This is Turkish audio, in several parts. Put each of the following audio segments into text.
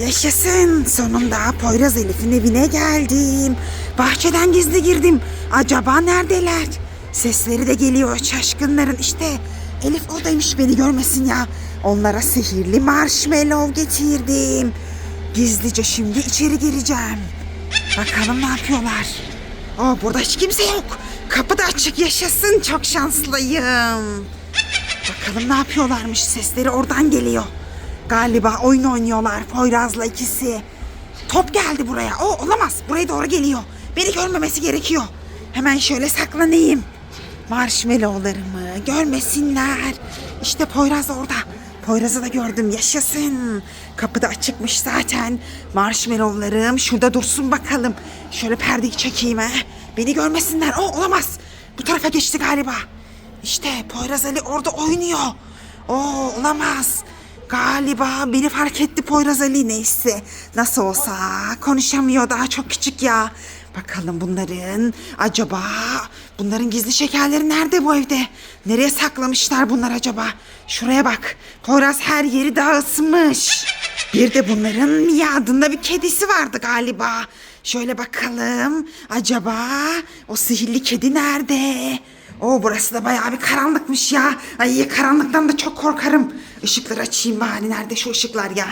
Yaşasın. Sonunda Poyraz Elif'in evine geldim. Bahçeden gizli girdim. Acaba neredeler? Sesleri de geliyor şaşkınların. İşte Elif oradaymış beni görmesin ya. Onlara sihirli marshmallow getirdim. Gizlice şimdi içeri gireceğim. Bakalım ne yapıyorlar. Aa, burada hiç kimse yok. Kapı da açık yaşasın. Çok şanslıyım. Bakalım ne yapıyorlarmış. Sesleri oradan geliyor. Galiba oyun oynuyorlar Poyraz'la ikisi. Top geldi buraya. O olamaz. Buraya doğru geliyor. Beni görmemesi gerekiyor. Hemen şöyle saklanayım. Marshmallowlarımı görmesinler. İşte Poyraz orada. Poyraz'ı da gördüm. Yaşasın. Kapı da açıkmış zaten. Marshmallowlarım şurada dursun bakalım. Şöyle perdeyi çekeyim ha. Beni görmesinler. O olamaz. Bu tarafa geçti galiba. İşte Poyraz Ali orada oynuyor. Oo olamaz. Galiba beni fark etti Poyraz Ali neyse. Nasıl olsa konuşamıyor daha çok küçük ya. Bakalım bunların acaba bunların gizli şekerleri nerede bu evde? Nereye saklamışlar bunlar acaba? Şuraya bak. Poyraz her yeri dağıtmış. Bir de bunların Mia adında bir kedisi vardı galiba. Şöyle bakalım. Acaba o sihirli kedi nerede? Oo burası da bayağı bir karanlıkmış ya. Ay karanlıktan da çok korkarım. Işıkları açayım bari. Nerede şu ışıklar ya?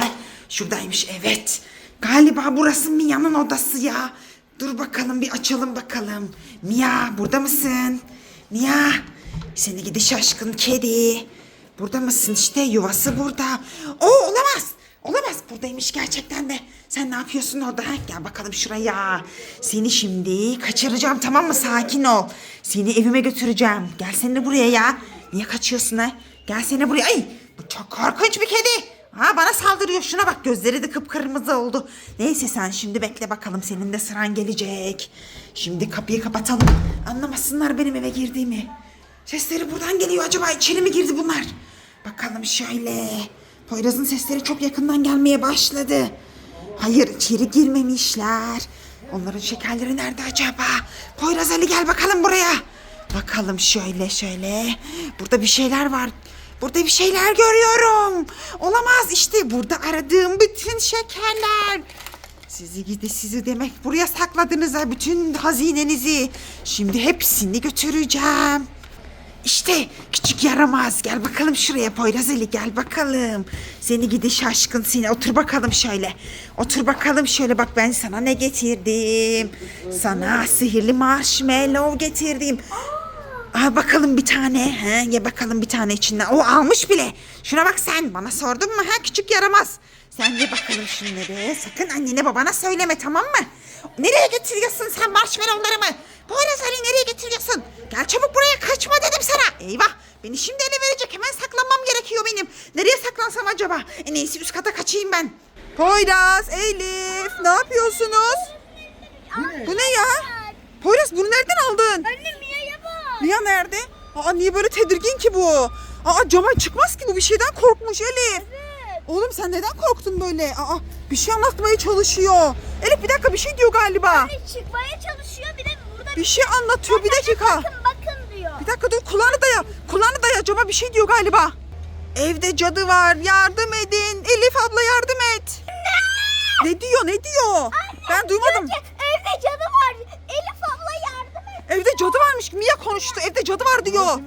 Şuradaymış evet. Galiba burası Mia'nın odası ya. Dur bakalım bir açalım bakalım. Mia burada mısın? Mia seni gidi şaşkın kedi. Burada mısın işte yuvası burada. Oo olamaz. Olamaz buradaymış gerçekten de. Sen ne yapıyorsun orada? ha? Gel bakalım şuraya. Seni şimdi kaçıracağım tamam mı? Sakin ol. Seni evime götüreceğim. Gel sen de buraya ya. Niye kaçıyorsun ha? Gel seni buraya. Ay bu çok korkunç bir kedi. Ha bana saldırıyor. Şuna bak gözleri de kıpkırmızı oldu. Neyse sen şimdi bekle bakalım. Senin de sıran gelecek. Şimdi kapıyı kapatalım. Anlamasınlar benim eve girdiğimi. Sesleri buradan geliyor. Acaba içeri mi girdi bunlar? Bakalım şöyle. Poyraz'ın sesleri çok yakından gelmeye başladı. Hayır içeri girmemişler. Onların şekerleri nerede acaba? Poyraz Ali gel bakalım buraya. Bakalım şöyle şöyle. Burada bir şeyler var. Burada bir şeyler görüyorum. Olamaz işte burada aradığım bütün şekerler. Sizi gidi sizi demek buraya sakladınız ha bütün hazinenizi. Şimdi hepsini götüreceğim. İşte küçük yaramaz gel bakalım şuraya Poyraz Ali gel bakalım. Seni gidi şaşkın seni otur bakalım şöyle. Otur bakalım şöyle bak ben sana ne getirdim. Sana sihirli marshmallow getirdim. Al bakalım bir tane. He, ye bakalım bir tane içinden. O almış bile. Şuna bak sen. Bana sordun mu? Ha küçük yaramaz. Sen ye bakalım şunları. Sakın annene babana söyleme tamam mı? Nereye getiriyorsun sen marshmallowlarımı? Poyraz Ali nereye getiriyorsun? Gel çabuk buraya kaçma dedim sana. Eyvah. Beni şimdi ele verecek. Hemen saklanmam gerekiyor benim. Nereye saklansam acaba? En iyisi üst kata kaçayım ben. Poyraz, Elif ne yapıyorsunuz? Bu ne ya? Poyraz bunu nereden aldın? Anne Mia'ya bak. Lia nerede? Aa niye böyle tedirgin ki bu? Aa cama çıkmaz ki bu bir şeyden korkmuş Elif. Oğlum sen neden korktun böyle? Aa bir şey anlatmaya çalışıyor. Elif bir dakika bir şey diyor galiba. Anne çıkmaya çalışıyor bir de burada Bir şey anlatıyor bir dakika. bakın bakın diyor. Bir dakika dur kulağını daya. Kulağını daya cama bir şey diyor galiba. Evde cadı var yardım edin. Elif abla yardım et. Ne diyor ne diyor? ben duymadım. Diyor ki, evde cadı var. Elif abla yardım et. Evde cadı varmış. Mia konuştu. Evde cadı var diyor.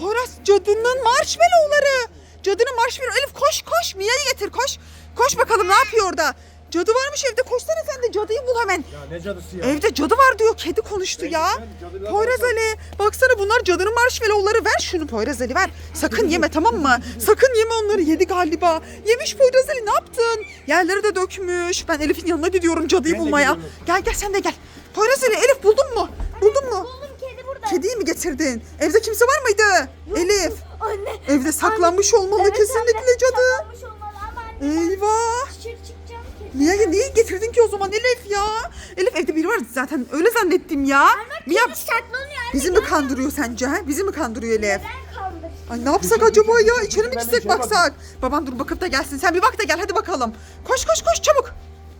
Poyraz cadının marshmallowları. Cadının marshmallow. Elif koş koş Mia'yı getir koş. Koş bakalım ne yapıyor orada. Cadı varmış evde koşsana sen de cadıyı bul hemen. Ya ne cadısı ya? Evde cadı var diyor. Kedi konuştu ya. ben cadılar Poyraz Ali. Baksana bunlar cadının marshmallowları. Ver şunu Poyraz Ali ver. Sakın yeme tamam mı? Sakın yeme onları. Yedi galiba. Yemiş Poyraz Ali ne yaptın? Yerleri de dökmüş. Ben Elif'in yanına gidiyorum cadıyı Ben bulmaya. Gel gel sen de gel. Poyraz Ali Elif buldun mu? Buldun mu? Buldum kedi burada. Kediyi mi getirdin? Evde kimse var mıydı? Elif. Anne. Evde saklanmış olmalı Evet, kesinlikle anne, cadı. saklanmış olmalı ama anne. Eyvah. Dışarı çıkacağım kedi. Niye, niye getirdin ki o zaman Elif ya? Elif evde biri var zaten öyle zannettim ya. Mia bizi mi kandırıyor sence? ha? Bizi mi kandırıyor Elif? Ay ne yapsak acaba ya? İçeri mi gitsek baksak? Baban dur bakıp da gelsin. Sen bir bak da gel hadi bakalım. Koş koş koş çabuk.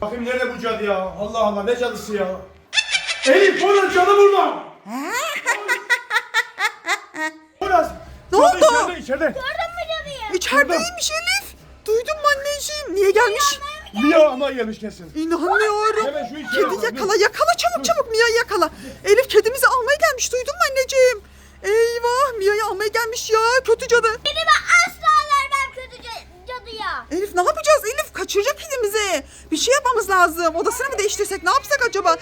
Bakayım nerede bu cadı ya? Allah Allah ne cadısı ya? Elif burada cadı burada. Poyraz. Ne cadı oldu? içeride içeride. Gördün mü cadıyı? İçerideymiş Elif. Duydun mu anneciğim? Niye gelmiş? Mia ama gelmiş kesin. İnanmıyorum. Hemen şu işe Kedi bakalım. yakala yakala çabuk çabuk Mia'yı yakala. Elif kedimizi almaya gelmiş duydun mu anneciğim? Eyvah Mia'yı almaya gelmiş ya kötü cadı. Beni ben asla vermem kötü ca- cadıya. Elif ne yapacağız Elif kaçıracak kedimizi. Bir şey yapmamız lazım. Odasını mı değiştirsek ne yapsak acaba?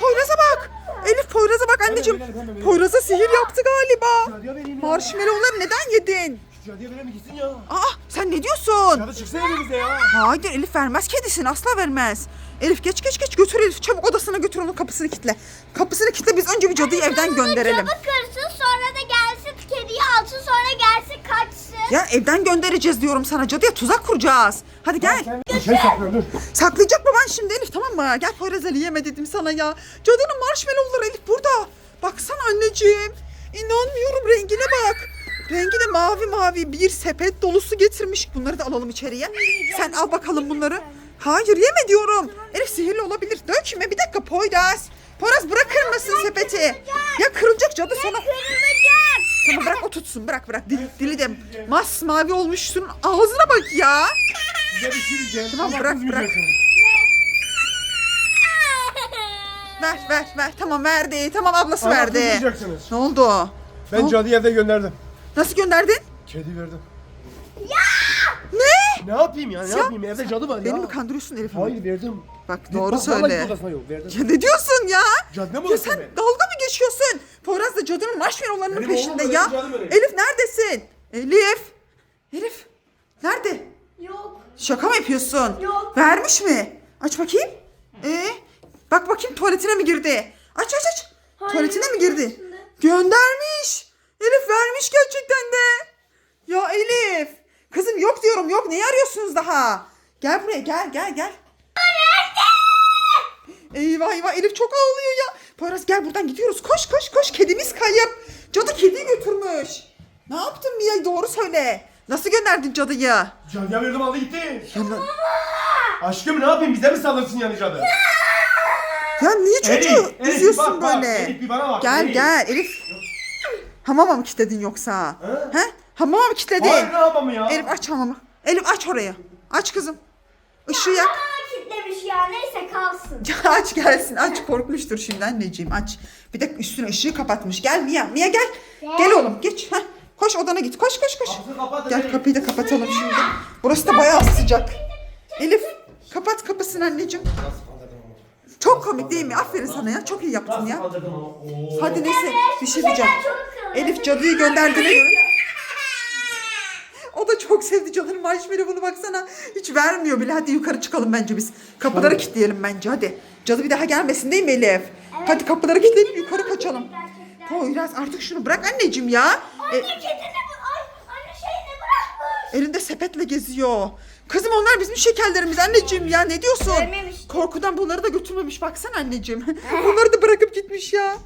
Poyraz'a bak. Elif Poyraz'a bak anneciğim. hemen. Poyraz'a sihir yaptı galiba. Cadıya vereyim ya. Marshmallow'ları neden yedin? Şu cadıya verelim gitsin ya. Aa sen ne diyorsun? Cadı çıksın evimize ya. Hayır Elif vermez kedisini asla vermez. Elif geç geç geç götür Elif çabuk odasına götür onun kapısını kilitle. Kapısını kilitle biz önce bir cadıyı evden gönderelim. Cadı kırsın sonra da gelsin kediyi alsın sonra gelsin kaçsın. Ya evden göndereceğiz diyorum sana cadıya tuzak kuracağız. Hadi gel. Sen şey saklıyorum dur. Saklayacak baban şimdi Elif tamam mı? Gel Poyraz Ali yeme dedim sana ya. Cadının marshmallowları Elif burada. Baksana anneciğim. İnanmıyorum rengine bak. Rengi de mavi mavi bir sepet dolusu getirmiş. Bunları da alalım içeriye. Sen al bakalım bunları. Hayır yeme diyorum. Elif sihirli olabilir. Dökme bir dakika Poyraz. Poyraz bırakır mısın sepeti? Ya kırılacak cadı sana. Kırılacak. Tamam bırak o tutsun bırak bırak. Dili, dili de masmavi olmuşsun. Ağzına bak ya. Size bir şey diyeceğim. Tamam, Ama bırak, kızmayacaksınız. Ver ver ver. Tamam verdi. Tamam ablası Ama verdi. kızmayacaksınız. Ne oldu? Ben Ne- cadıyı evde gönderdim. Nasıl gönderdin? Kedi verdim. Ne? Ne yapayım ya? Ne Ya, yapayım? Evde cadı var ya. Beni mi kandırıyorsun Elif? Hayır verdim. Bak doğru bak, vallahi söyle. odasına yok, verdim. Ya ne diyorsun ya? Cadı mı Ya sen be? dalga mı geçiyorsun? Poyraz da cadının marshmallowlarının Benim peşinde ya. öyle, cadı böyle. Elif neredesin? Elif. Elif. Nerede? Yok. Şaka mı yapıyorsun? Yok. Vermiş mi? Aç bakayım. Ee, bak bakayım tuvaletine mi girdi? Aç aç aç. Hayır, tuvaletine mi girdi? içinde. Göndermiş. Elif vermiş gerçekten de. Ya Elif. Kızım yok diyorum yok. Neyi arıyorsunuz daha? Gel buraya gel gel gel. Eyvah eyvah Elif çok ağlıyor ya. Poyraz gel buradan gidiyoruz. Koş koş koş. Kedimiz kayıp. Cadı kediyi götürmüş. Ne yaptın Mia? Doğru söyle. Nasıl gönderdin cadıyı? Cadıya verdim aldı gitti. Ya, na- Aşkım ne yapayım? Bize mi saldırsın yani cadı? ya niye çocuğu üzüyorsun bak, bak. böyle? Elif, bir bana bak, Gel Elif. gel Elif. Hamama mı kilitledin yoksa? He? He? Hamama mı kilitledin? Hayır ne ya? Elif aç hamamı. Elif aç orayı. Aç kızım. Işığı yak. Ya neyse kalsın. Aç gelsin aç korkmuştur şimdi anneciğim aç. Bir de üstüne ışığı kapatmış. Gel Mia Mia gel. Gel oğlum geç. Heh. Koş odana git koş koş koş. Kapıyı kapat, Gel Elif. kapıyı da kapatalım şimdi. Burası da bayağı sıcak. Elif kapat kapısını anneciğim. Nasıl? Çok komik değil mi? Aferin sana ya. Çok iyi yaptın Nasıl ya. Oo. Hadi neyse bir şey diyeceğim. çok. Elif cadıyı gönderdiğine göre. Çok sevdi cadının marshmallow'unu baksana. Hiç vermiyor bile. Hadi yukarı çıkalım bence biz. Kapıları kilitleyelim bence hadi. Cadı bir daha gelmesin değil mi Elif? Hadi kapıları kilitleyelim yukarı kaçalım. Poyraz artık şunu bırak anneciğim ya. E, Anne kedi ne bu? Ay anne şey ne bırakmış? elinde sepetle geziyor. Kızım onlar bizim şekerlerimiz anneciğim ya ne diyorsun? Vermemiş. Korkudan bunları da götürmemiş baksana anneciğim. Bunları da bırakıp gitmiş ya.